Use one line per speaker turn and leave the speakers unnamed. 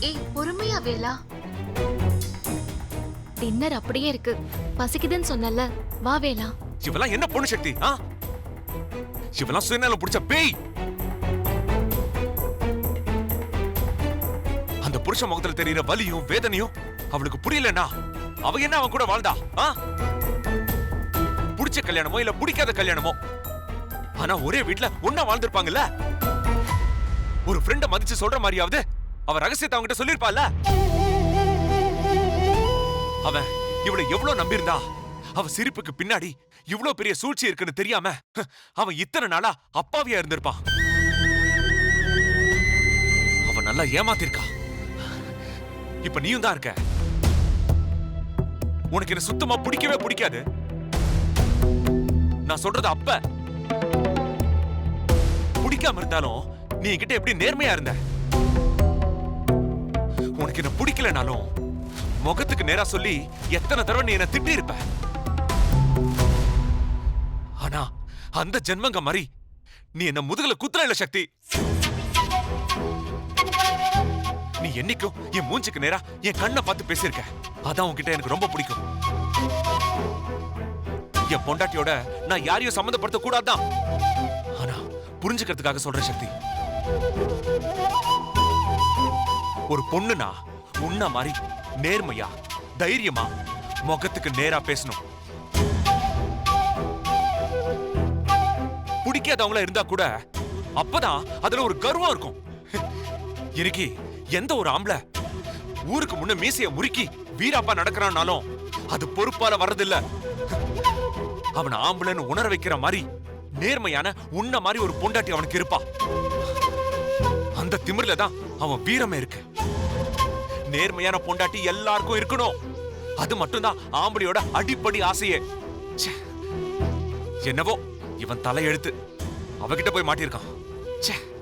ஏய் பொறுமையா வேலா. டின்னர் அப்படியே இருக்கு. பசிக்குதுன்னு சொன்னல வா வேலா.
இவெல்லாம் என்ன பொண்ணு சக்தி ஆ? இவெல்லாம் சுயநலம் பிடிச்ச பேய். அந்த புருஷ முகத்துல தெரியுற வலியும் வேதனையும் அவளுக்கு புரியலன்னா அவ என்ன அவன் கூட வாழ்ந்தா ஆ? பிடிச்ச கல்யாணமோ இல்ல பிடிக்காத கல்யாணமோ? ஆனா ஒரே வீட்ல ஒன்னா வாழ்ந்திருப்பாங்கல்ல? ஒரு ஃப்ரெண்ட மதிச்சு சொல்ற மாதிரியாவது அவ ரகசியத்தை அவன்கிட்ட சொல்லிருப்பால அவன் இவளை எவ்வளவு நம்பியிருந்தா? அவ சிரிப்புக்கு பின்னாடி இவ்ளோ பெரிய சூழ்ச்சி இருக்குன்னு தெரியாம அவன் இத்தனை நாளா அப்பாவியா இருந்திருப்பான். அவன் நல்லா ஏமாத்திருக்கா. இப்ப நீயும் தான் இருக்க. உனக்கு என்ன சுத்தமா பிடிக்கவே பிடிக்காது. நான் சொல்றது அப்ப. பிடிக்காம இருந்தாலும் நீ என்கிட்ட எப்படி நேர்மையா இருந்த? உனக்கு என்ன பிடிக்கலனாலும் முகத்துக்கு நேரா சொல்லி எத்தனை தடவை நீ என்ன திட்டி இருப்ப ஆனா அந்த ஜென்மங்க மாதிரி நீ என்ன முதுகுல குத்துற இல்ல சக்தி? நீ என்னைக்கும் என் மூஞ்சுக்கு நேரா என் கண்ணை பார்த்து பேசியிருக்க. அதான் உன்கிட்ட எனக்கு ரொம்ப பிடிக்கும். என் பொண்டாட்டியோட நான் யாரையும் சம்மந்தப்படுத்த கூடாதான் ஆனா புரிஞ்சுக்கிறதுக்காக சொல்ற சக்தி. ஒரு பொண்ணுனா உன்ன மாதிரி நேர்மையா தைரியமா முகத்துக்கு நேரா பேசணும். பிடிக்காதவங்களா இருந்தா கூட அப்பதான் அதுல ஒரு கர்வம் இருக்கும். இன்னைக்கு எந்த ஒரு ஆம்பளை ஊருக்கு முன்ன மீசைய முறுக்கி வீராப்பா நடக்கிறான்னாலும் அது பொறுப்பால வர்றதில்லை. அவன் ஆம்பளைன்னு உணர வைக்கிற மாதிரி நேர்மையான உன்ன மாதிரி ஒரு பொண்டாட்டி அவனுக்கு இருப்பா. அந்த திமிர்ல தான் அவன் வீரமே இருக்கு. நேர்மையான பொண்டாட்டி எல்லாருக்கும் இருக்கணும். அது மட்டும்தான் ஆம்பளையோட அடிப்படி ஆசையே. ச்சே. என்னவோ இவன் தலையெழுத்து. அவகிட்ட போய் மாட்டியிருக்கான். ச்சே.